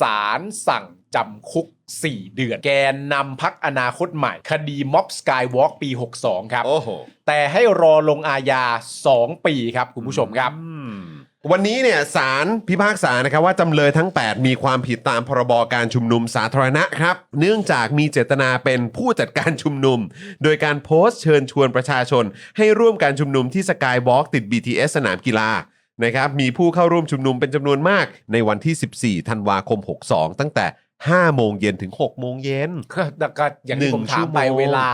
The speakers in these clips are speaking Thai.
ศาลสั่งจำคุก 4 เดือน แกนนำพักอนาคตใหม่ คดีม็อบสกายวอล์กปี 62 ครับ โอ้โห แต่ให้รอลงอาญา 2 ปีครับ คุณผู้ชมครับ วันนี้เนี่ยศาลพิพากษานะครับว่าจำเลยทั้ง 8 มีความผิดตามพรบการชุมนุมสาธารณะครับ เนื่องจากมีเจตนาเป็นผู้จัดการชุมนุม โดยการโพสต์เชิญชวนประชาชน ให้ร่วมการชุมนุมที่สกายวอล์กติด BTS สนามกีฬา นะครับมีผู้เข้าร่วมชุมนุมเป็นจำนวนมากในวันที่ 14 ธันวาคม 62 ตั้งแต่ 5 โมงเย็นถึง 6 โมงเย็น ก็ก็อย่างที่ผมหนึ่งถามไปชั่วโมง เวลา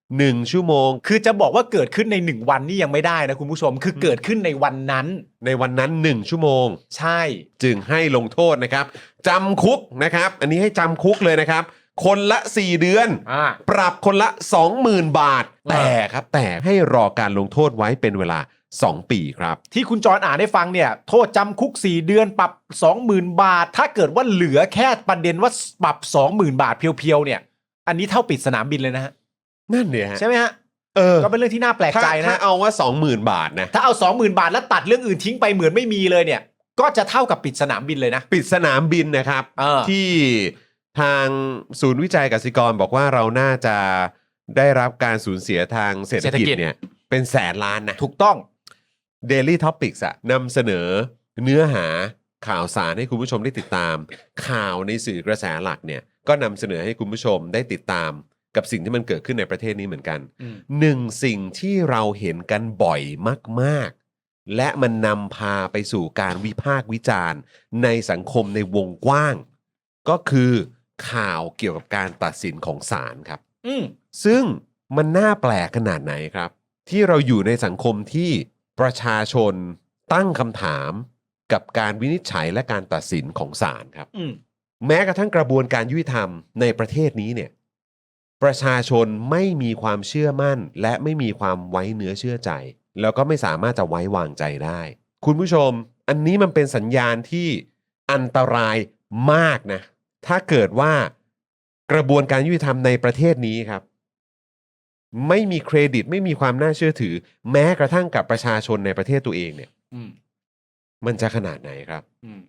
1 ชั่วโมงคือจะบอกว่าเกิดขึ้นใน1วันนี่ยังไม่ได้นะคุณผู้ชม คือเกิดขึ้นในวันนั้น ในวันนั้น 1 ชั่วโมง ใช่ จึงให้ลงโทษนะครับจำคุกนะครับ อันนี้ให้จำคุกเลยนะครับ คนละ 4 เดือน อ่า ปรับคนละ 20,000 บาทอ่าแต่ครับแต่ให้รอการลงโทษไว้เป็นเวลา 2 ปีครับ ที่คุณจรอ่านให้ฟังเนี่ย โทษจำคุก 4 เดือนปรับ 20,000 บาท ถ้าเกิดว่าเหลือแค่ประเด็นว่าปรับ 20,000 บาทเพียวๆเนี่ย อันนี้เท่าปิดสนามบินเลยนะฮะนั่นเนี่ยฮะใช่ไหมฮะเออก็เป็นเรื่องที่น่าแปลกถ้าใจถ้านะเอาว่า 20,000 บาทนะถ้าเอา 20,000 บาทแล้วตัดเรื่องอื่นทิ้งไปเหมือนไม่มีเลยเนี่ย ก็จะเท่ากับปิดสนามบินเลยนะ ปิดสนามบินนะครับเออที่ทางศูนย์วิจัยกสิกรบอกว่าเราน่าจะได้รับการสูญเสียทางเศรษฐกิจเนี่ยเป็นแสนล้านนะถูกต้อง Daily Topics อะนำเสนอเนื้อหาข่าวสารให้คุณผู้ชมได้ติดตาม ข่าวในสื่อกระแสหลักเนี่ยก็นำเสนอให้คุณผู้ชมได้ติดตาม กับสิ่งที่มันเกิดขึ้นในประเทศนี้เหมือนกันอืม หนึ่งสิ่งที่เราเห็นกันบ่อยมาก ๆ และมันนำพาไปสู่การวิพากษ์วิจารณ์ ในสังคมในวงกว้าง ก็คือข่าวเกี่ยวกับการตัดสินของศาลครับ อืมซึ่งมันน่าแปลกขนาดไหนครับ ที่เราอยู่ในสังคมที่ ประชาชนตั้งคำถามกับการวินิจฉัยและการตัดสินของศาลครับ อืมแม้กระทั่งกระบวนการยุติธรรมในประเทศนี้เนี่ย ประชาชนไม่มีความเชื่อมั่น และไม่มีความไว้เนื้อเชื่อใจ แล้วก็ไม่สามารถจะไว้วางใจได้ คุณผู้ชม อันนี้มันเป็นสัญญาณที่อันตรายมากนะ ถ้าเกิดว่ากระบวนการยุติธรรมในประเทศนี้ครับ ไม่มีเครดิตไม่มีความน่าเชื่อถือ แม้กระทั่งกับประชาชนในประเทศตัวเองเนี่ย อืม มันจะขนาดไหนครับ อืม